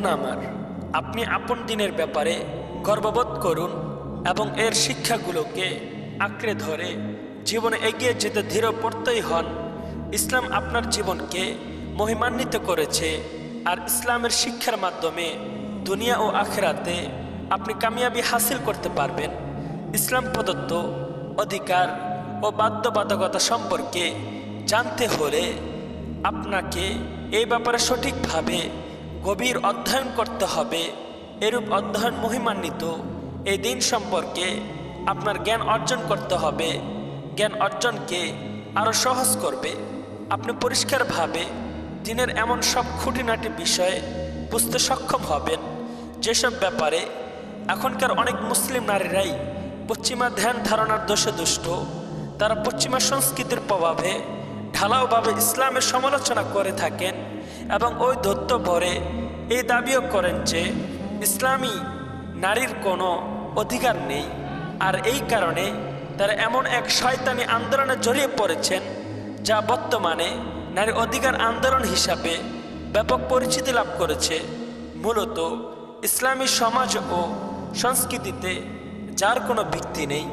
বোন আমার। আপনি আপন দিনের ব্যাপারে গর্ববোধ করুন এবং এর শিক্ষাগুলোকে আঁকড়ে ধরে জীবনে এগিয়ে যেতে দৃঢ় প্রত্যয়ী হন। ইসলাম আপনার জীবনকে মহিমান্বিত করেছে আর ইসলামের শিক্ষার মাধ্যমে দুনিয়া ও আখেরাতে আপনি কামিয়াবি হাসিল করতে পারবেন। ইসলাম প্রদত্ত অধিকার ও বাধ্যবাধকতা সম্পর্কে জানতে হলে আপনাকে এই ব্যাপারে সঠিকভাবে গভীর অধ্যয়ন করতে হবে। এরূপ অধ্যয়ন মহিমান্বিত। এই দিন সম্পর্কে আপনার জ্ঞান অর্জন করতে হবে। জ্ঞান অর্জনকে আরও সহজ করবে। আপনি পরিষ্কারভাবে দিনের এমন সব খুঁটিনাটি বিষয়ে বুঝতে সক্ষম হবেন। যেসব ব্যাপারে এখনকার অনেক মুসলিম নারীরাই পশ্চিমা ধ্যান ধারণার দোষে দুষ্ট। তারা পশ্চিমা সংস্কৃতির প্রভাবে ঢালাওভাবে ইসলামের সমালোচনা করে থাকেন। এবং ওই ধত্ত ভরে এই দাবিও করেন যে ইসলামী নারীর কোনো অধিকার নেই। আর এই কারণে তারা এমন এক শয়তানি আন্দোলনে জড়িয়ে পড়েছেন, যা বর্তমানে নারী অধিকার আন্দোলন হিসাবে ব্যাপক পরিচিতি লাভ করেছে। মূলত ইসলামী সমাজ ও সংস্কৃতিতে যার কোনো ভিত্তি নেই।